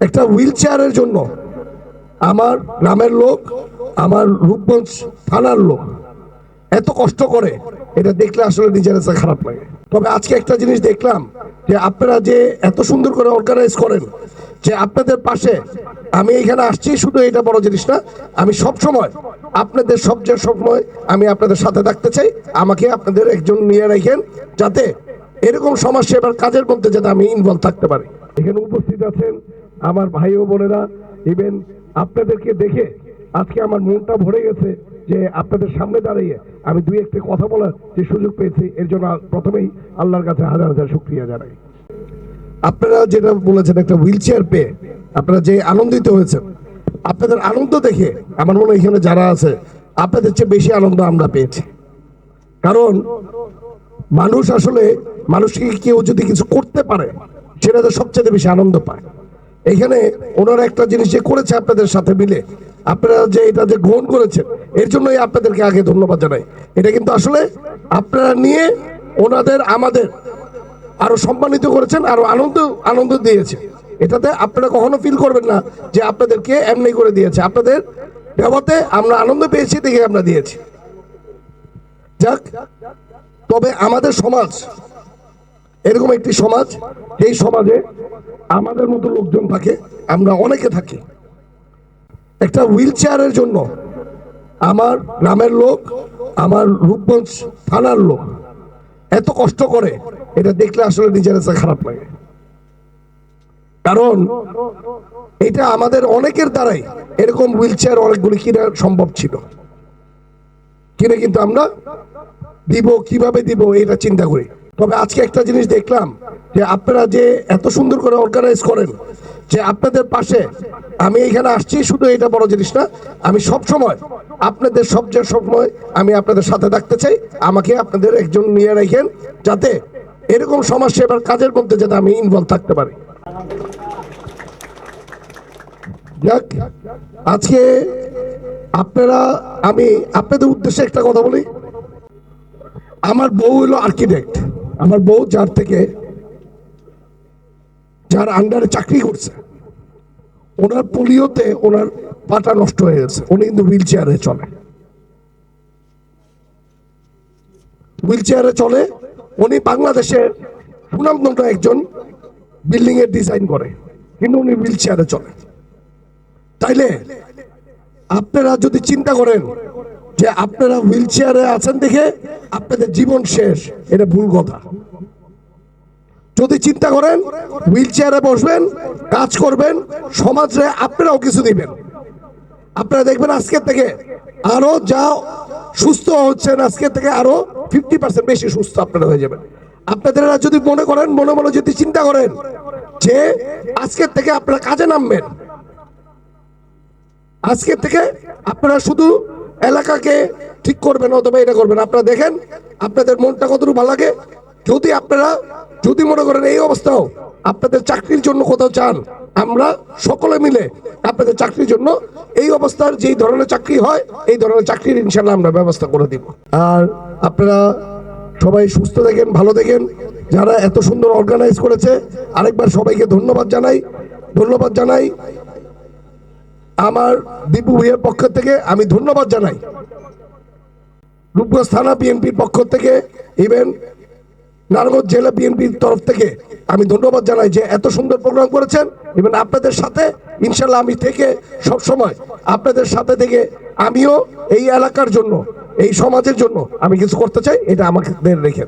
একটা হুইল চেয়ারের জন্য আমার গ্রামের লোক, আমার রূপগঞ্জ থানার লোক এত কষ্ট করে এটা দেখলে আসলে নিজের কাছে খারাপ লাগে। তবে আজকে একটা জিনিস দেখলাম যে আপনারা যে এত সুন্দর করে অর্গানাইজ করেন যে আপনাদের পাশে আমি এখানে আসছি, শুধু এটা বড় জিনিস না, আমি সব সময় আপনাদের সবচেয়ে সময় আমি আপনাদের সাথে থাকতে চাই, আমাকে আপনাদের একজন নিয়ে রাখেন যাতে এরকম সমাজ সেবার কাজের মধ্যে যাতে আমি ইনভলভ থাকতে পারি। এখানে উপস্থিত আছেন আমার ভাই ও বোনেরা ইভেন আপনাদেরকে দেখে আজকে আমার মনটা ভরে গেছে যে আপনাদের সামনে দাঁড়িয়ে আমি দুই একটা কথা বলার যে সুযোগ পেয়েছি, এর জন্য প্রথমেই আল্লাহর কাছে হাজার হাজার শুক্রিয়া জানাই। আপনারা যেটা বলেছেন একটা হুইল চেয়ার পেয়ে আপনারা যে আনন্দিত হয়েছেন, আপনাদের আনন্দ দেখে আমার মনে এখানে যারা আছে, আপনাদের চেয়ে বেশি আনন্দ আমরা পেয়েছি। কারণ মানুষ আসলে মানুষকে কেউ যদি কিছু করতে পারে, সেটা তো সবচেয়ে বেশি আনন্দ পায়। এখানে ওনারা একটা জিনিস যে করেছে আপনাদের সাথে মিলে। আপনারা যে এটা যে গ্রহণ করেছেন, এর জন্যই আপনাদেরকে আগে ধন্যবাদ জানাই। এটা কিন্তু আসলে আপনারা নিয়ে ওনাদের আমাদের আরও সম্মানিত করেছেন, আরও আনন্দ আনন্দ দিয়েছে এটাতে আপনারা কখনো ফিল করবেন না যে আপনাদেরকে এমনি করে দিয়েছে। আপনাদের ব্যবহারতে আমরা আনন্দ পেয়েছি, দেখে আমরা দিয়েছি। যাক, তবে আমাদের সমাজ এরকম একটি সমাজ, এই সমাজে আমাদের মতো লোকজন থাকে, আমরা অনেকে থাকি। একটা হুইল চেয়ারের জন্য আমার গ্রামের লোক, আমার রূপগঞ্জ থানার লোক এত কষ্ট করে এটা দেখলে আসলে নিজের কাছে খারাপ লাগে। কারণ এটা আমাদের অনেকের দ্বারাই এরকম হুইল চেয়ার অনেকগুলি কিনা সম্ভব ছিল। কিনে কিন্তু আমরা দিব, কীভাবে দিব, এটা চিন্তা করি। তবে আজকে একটা জিনিস দেখলাম যে আপনারা যে এত সুন্দর করে অর্গানাইজ করেন যে আপনাদের পাশে আমি এখানে আসছি, শুধু এটা বড় জিনিস না, আমি সব সময় আপনাদের সবচেয়ে সময় আমি আপনাদের সাথে থাকতে চাই। আমাকে আপনাদের একজন নিয়ে রাখেন যাতে এরকম সমাজ সেবার কাজের মধ্যে যাতে আমি ইনভলভ থাকতে পারি। যাক, আজকে আপনারা, আমি আপনাদের উদ্দেশ্যে একটা কথা বলি। আমার বউ হলো আর্কিটেক্ট আমার বউ যার থেকে যার আন্ডারে চাকরি করছে, ওনার পোলিওতে ওনার পাটা নষ্ট হয়ে গেছে। উনি কিন্তু হুইল চেয়ারে চলে। হুইল চেয়ারে চলে, উনি বাংলাদেশের সুনামদণ্ড একজন বিল্ডিং এর ডিজাইন করে, কিন্তু উনি হুইল চেয়ারে চলে। তাইলে আপনারা যদি চিন্তা করেন যে আপনারা হুইল চেয়ারে আছেন দেখে আপনাদের জীবন শেষ, এটা ভুল কথা। যদি চিন্তা করেন হুইল চেয়ারে বসবেন, কাজ করবেন, সমাজে আপনারাও কিছু দিবেন। আপনারা দেখবেন আজকের থেকে আরও যা সুস্থ হচ্ছেন, আজকের থেকে আরও ফিফটি পার্সেন্ট বেশি সুস্থ আপনারা হয়ে যাবেন। আপনাদের যদি মনে করেন, মনে মনে যদি চিন্তা করেন যে আজকের থেকে আপনারা কাজে নামবেন, আজকের থেকে আপনারা শুধু এলাকাকে ঠিক করবেন অথবা এটা করবেন। আপনারা দেখেন, আপনাদের মনটা কতটুকু ভালো লাগে? যদি আপনারা, যদি মনে করেন এই অবস্থাও আপনাদের চাকরির জন্য কোথাও চান, আমরা সকলে মিলে আপনাদের চাকরির জন্য এই অবস্থার যেই ধরনের চাকরি হয়, এই ধরনের চাকরির ইনশাল্লাহ আমরা ব্যবস্থা করে দিব। আর আপনারা সবাই সুস্থ দেখেন ভালো দেখেন যারা এত সুন্দর অর্গানাইজ করেছে, আরেকবার সবাইকে ধন্যবাদ জানাই। ধন্যবাদ জানাই। আমার দীপু ভুইয়ের পক্ষ থেকে আমি ধন্যবাদ জানাই। রূপগঞ্জ থানা বিএনপির পক্ষ থেকে ইভেন নারায়ণগঞ্জ জেলা বিএনপির তরফ থেকে আমি ধন্যবাদ জানাই যে এত সুন্দর প্রোগ্রাম করেছেন। ইভেন আপনাদের সাথে ইনশাল্লাহ আমি থেকে সব সময় আপনাদের সাথে থেকে আমিও এই এলাকার জন্য, এই সমাজের জন্য আমি কিছু করতে চাই, এটা আমাকে রেখে।